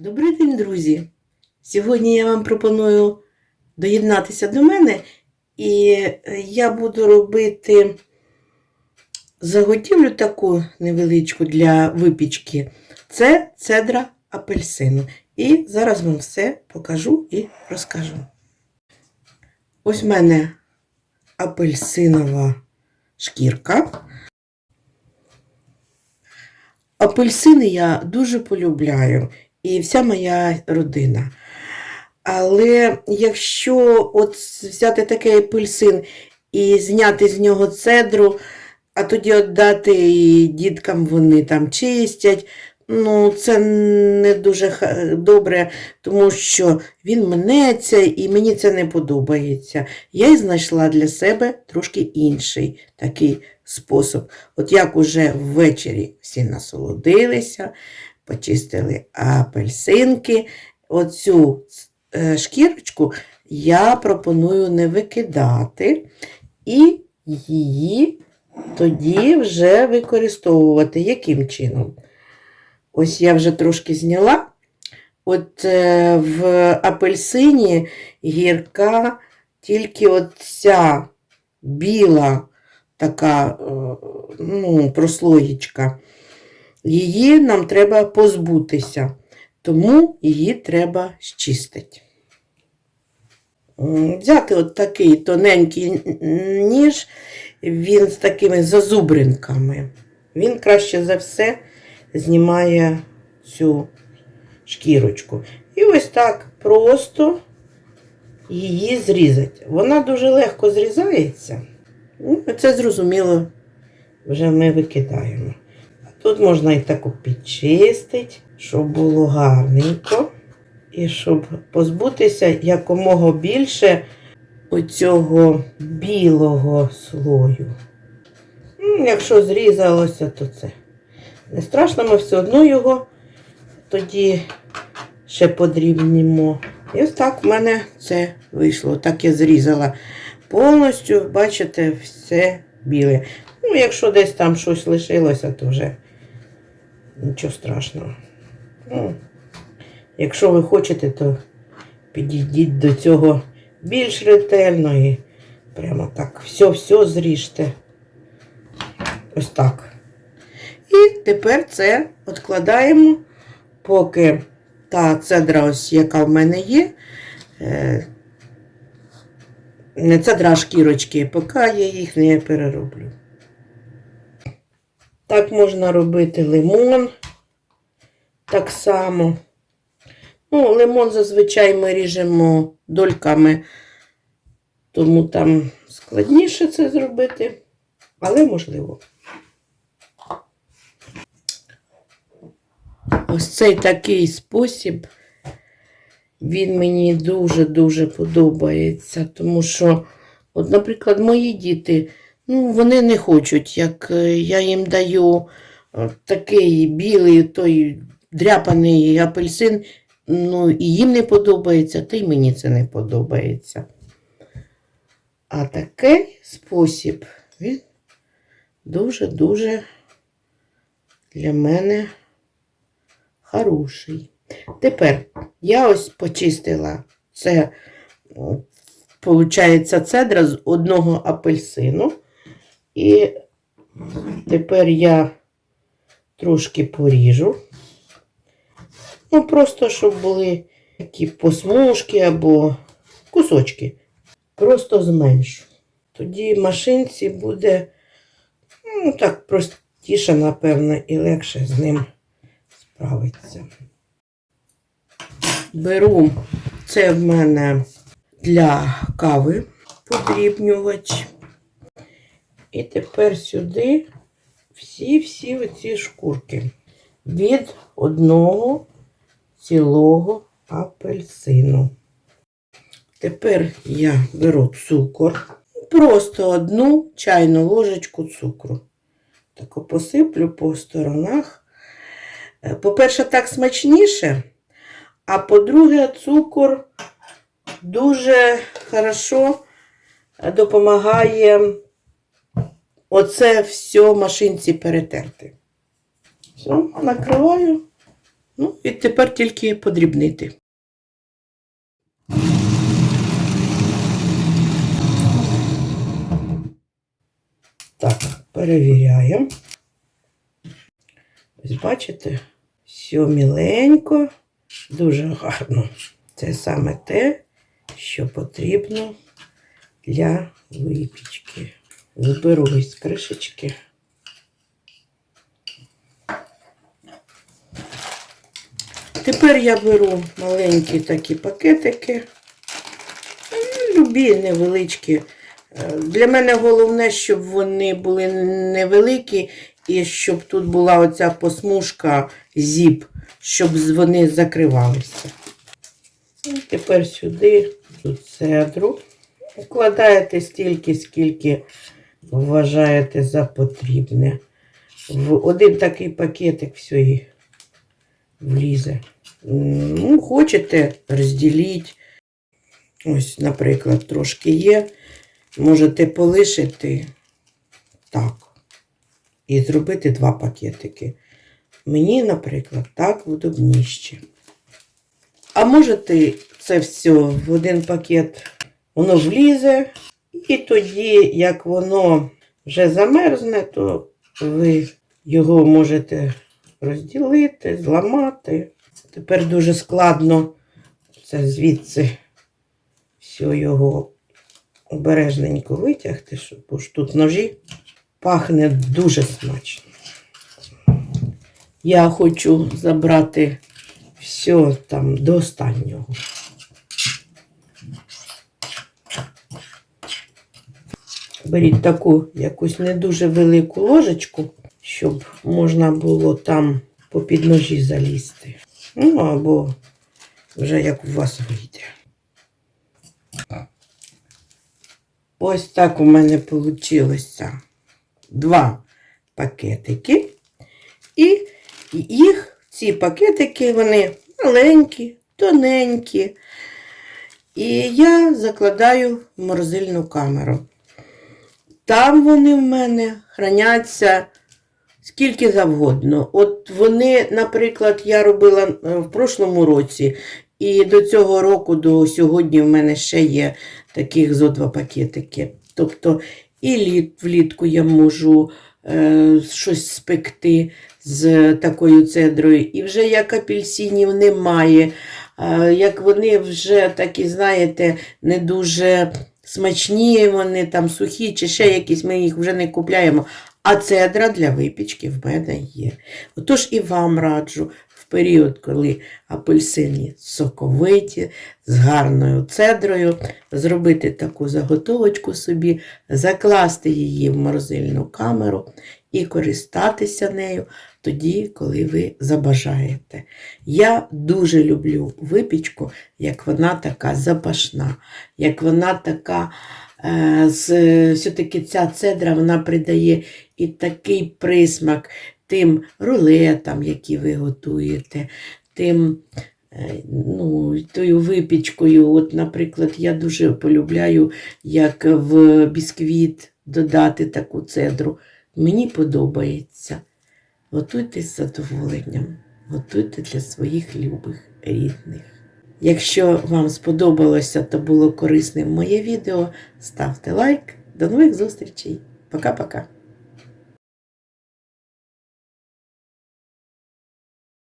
Добрий день, друзі! Сьогодні я вам пропоную доєднатися до мене, і е, я буду робити заготівлю таку невеличку для випічки. Це цедра апельсину. І зараз вам все покажу і розкажу. Ось в мене апельсинова шкірка. Апельсини я дуже полюбляю і вся моя родина. Але якщо от взяти такий апельсин і зняти з нього цедру, а тоді віддати і діткам вони там чистять, ну це не дуже добре, тому що він минеться і мені це не подобається. Я й знайшла для себе трошки інший такий спосіб. От як уже ввечері всі насолодилися, почистили апельсинки, оцю е, шкірочку я пропоную не викидати і її тоді вже використовувати. Яким чином? Ось я вже трошки зняла. От е, в апельсині гірка тільки от ця біла така е, ну, прослоєчка. Її нам треба позбутися, тому її треба щистити. Взяти от такий тоненький ніж, він з такими зазубринками. Він краще за все знімає цю шкірочку. І ось так просто її зрізати. Вона дуже легко зрізається. Ну, це зрозуміло, вже ми викидаємо. Тут можна і таку підчистити, щоб було гарненько. І щоб позбутися якомога більше оцього білого слою. Ну, Якщо зрізалося, то це не страшно, ми все одно його тоді ще подрібнімо. І ось так в мене це вийшло. Так я зрізала повністю, бачите, все біле. Ну, якщо десь там щось лишилося, то вже нічого страшного. Ну, якщо ви хочете, то підійдіть до цього більш ретельно і прямо так все-все зріжте. Ось так. І тепер це відкладаємо, поки та цедра, ось, яка в мене є, е, не цедра, шкірочки, поки я їх не перероблю. Так можна робити лимон. Так само. Ну, лимон зазвичай ми ріжемо дольками, тому там складніше це зробити, але можливо. Ось цей такий спосіб, він мені дуже-дуже подобається, тому що, от, наприклад, мої діти, ну, вони не хочуть, як е, я їм даю е, такий білий, той дряпаний апельсин, ну, і їм не подобається, та й мені це не подобається. А такий спосіб, він дуже-дуже для мене хороший. Тепер я ось почистила це, виходить, цедра з одного апельсину. І тепер я трошки поріжу. Ну, просто, щоб були такі посмужки або кусочки. Просто зменшу. Тоді машинці буде, ну, так, простіше, напевно, і легше з ним справитися. Беру це в мене для кави подрібнювач. І тепер сюди всі-всі оці шкурки від одного цілого апельсину. Тепер я беру цукор, просто одну чайну ложечку цукру. Так посиплю по сторонах. Е, По-перше, так смачніше, а по-друге, цукор дуже хорошо е, допомагає оце все машинці перетерти. Все, накриваю Ну, і тепер тільки подрібнити. Так, перевіряємо. Ось бачите, все міленько, дуже гарно. Це саме те, що потрібно для випічки. Заберу із кришечки. Тепер я беру маленькі такі пакетики. Ну, Любі невеличкі. Е, Для мене головне, щоб вони були невеликі і щоб тут була оця посмужка зіп, щоб вони закривалися. Тепер сюди цедру. Вкладаєте стільки, скільки вважаєте за потрібне. В один такий пакетик все і влізе. Ну, хочете, розділіть. Ось, наприклад, трошки є. Можете полишити так. І зробити два пакетики. Мені, наприклад, так удобніше. А можете це все в один пакет, воно влізе, і тоді, як воно вже замерзне, то ви його можете розділити, зламати. Тепер дуже складно це звідси все його обережненько витягти, бо ж тут ножі пахне дуже смачно. Я хочу забрати все там до останнього. Беріть таку якусь не дуже велику ложечку, щоб можна було там по підножі залізти. Ну, або вже як у вас вийде. Ось так у мене вийшло два пакетики. І їх, ці пакетики, вони маленькі, тоненькі. І я закладаю в морозильну камеру. Там вони в мене храняться скільки завгодно. От вони, наприклад, я робила е, в прошлому році, і до цього року, до сьогодні, в мене ще є таких зо два пакетики. Тобто і літ, влітку я можу е, щось спекти з такою цедрою. І вже як апельсинів немає, е, як вони вже такі, знаєте, не дуже смачні, вони там сухі чи ще якісь, ми їх вже не купляємо. А цедра для випічки в мене є. Отож і вам раджу період, коли апельсини соковиті, з гарною цедрою, зробити таку заготовочку собі, закласти її в морозильну камеру і користатися нею тоді, коли ви забажаєте. Я дуже люблю випічку, як вона така запашна, як вона така. е, Все-таки ця цедра вона придає і такий присмак тим рулетам, які ви готуєте, тим е, ну, тою випічкою. От, наприклад, я дуже полюбляю, як в бісквіт додати таку цедру. Мені подобається. Готуйте з задоволенням, готуйте для своїх любих рідних. Якщо вам сподобалося та було корисним моє відео, ставте лайк. До нових зустрічей. Пока-пока.